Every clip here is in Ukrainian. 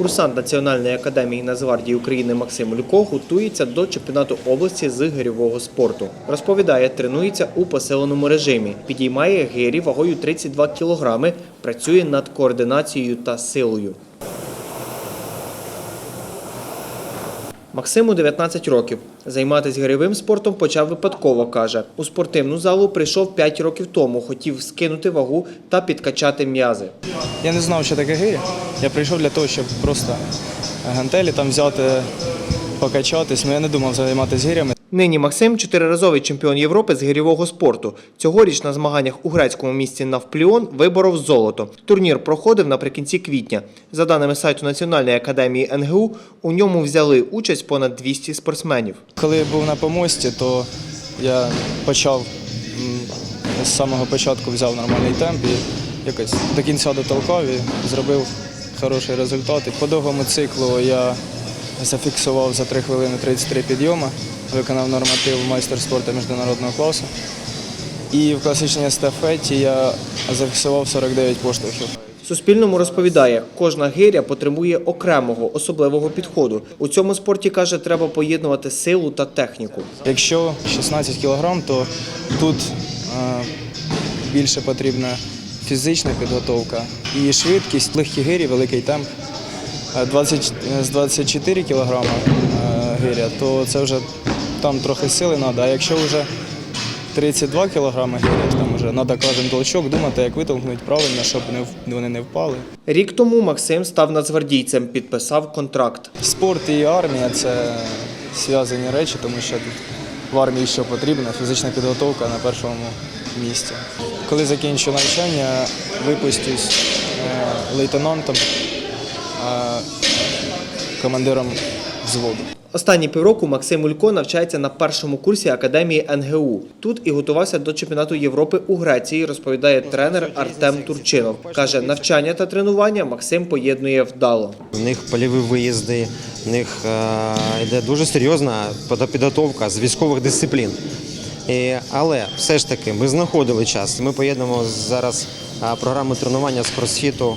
Курсант Національної академії Нацгвардії України Максим Люко готується до чемпіонату області з гирьового спорту. Розповідає, тренується у поселеному режимі, підіймає гирі вагою 32 кілограми, працює над координацією та силою. Максиму 19 років. Займатися гирьовим спортом почав випадково, каже. У спортивну залу прийшов 5 років тому, хотів скинути вагу та підкачати м'язи. Я не знав, що таке гиря. Я прийшов для того, щоб просто гантелі там взяти, покачатись. Ну я не думав займатися гирями. Нині Максим чотириразовий чемпіон Європи з гирьового спорту. Цьогоріч на змаганнях у грецькому місті Навпліон виборов золото. Турнір проходив наприкінці квітня. За даними сайту Національної академії НГУ, у ньому взяли участь понад 200 спортсменів. Коли я був на помості, то я почав з самого початку взяв нормальний темп і якось до кінця дотолкав і зробив хороший результат. І по довгому циклу я зафіксував за 3 хвилини 33 підйоми, виконав норматив майстер спорту міжнародного класу. І в класичній естафеті я зафіксував 49 поштовхів. Суспільному розповідає, кожна гиря потребує окремого особливого підходу. У цьому спорті каже, треба поєднувати силу та техніку. Якщо 16 кг, то тут е, більше потрібна фізична підготовка і швидкість, легкі гирі, великий темп. Е, 20, з 24 кг е, гиря, то це вже там трохи сили треба. А якщо вже 32 кг гиря, там вже треба кожен толчок думати, як витолкнути правильно, щоб не, вони не впали. Рік тому Максим став нацгвардійцем, підписав контракт. Спорт і армія це зв'язані речі, тому що тут в армії що потрібно, фізична підготовка на першому місці. Коли закінчу навчання, випустюсь е, лейтенантом, командиром взводу. Останні півроку Максим Улько навчається на першому курсі академії НГУ. Тут і готувався до чемпіонату Європи у Греції, розповідає тренер Артем Турчинов. Каже, навчання та тренування Максим поєднує вдало. У них польові виїзди, в них е, йде дуже серйозна підготовка з військових дисциплін. Але все ж таки ми знаходили час. Ми поєднуємо зараз е, програму тренування з кросфіту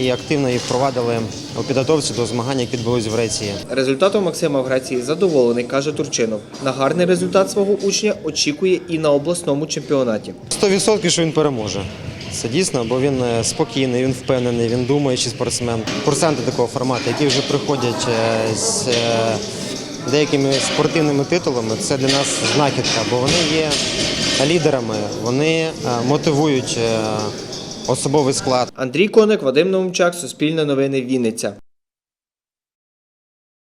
і активно їх впровадили у підготовці до змагань, які відбулись в Греції. Результатом Максима в Греції задоволений, каже Турчинов. На гарний результат свого учня очікує і на обласному чемпіонаті. 100% що він переможе. Це дійсно, бо він е, спокійний, він впевнений, він думаючий спортсмен. Курсанти такого формату, які вже приходять е, з е, деякими спортивними титулами, це для нас знахідка, бо вони є лідерами, вони мотивують особовий склад. Андрій Коник, Вадим Новомчак, Суспільне новини, Вінниця.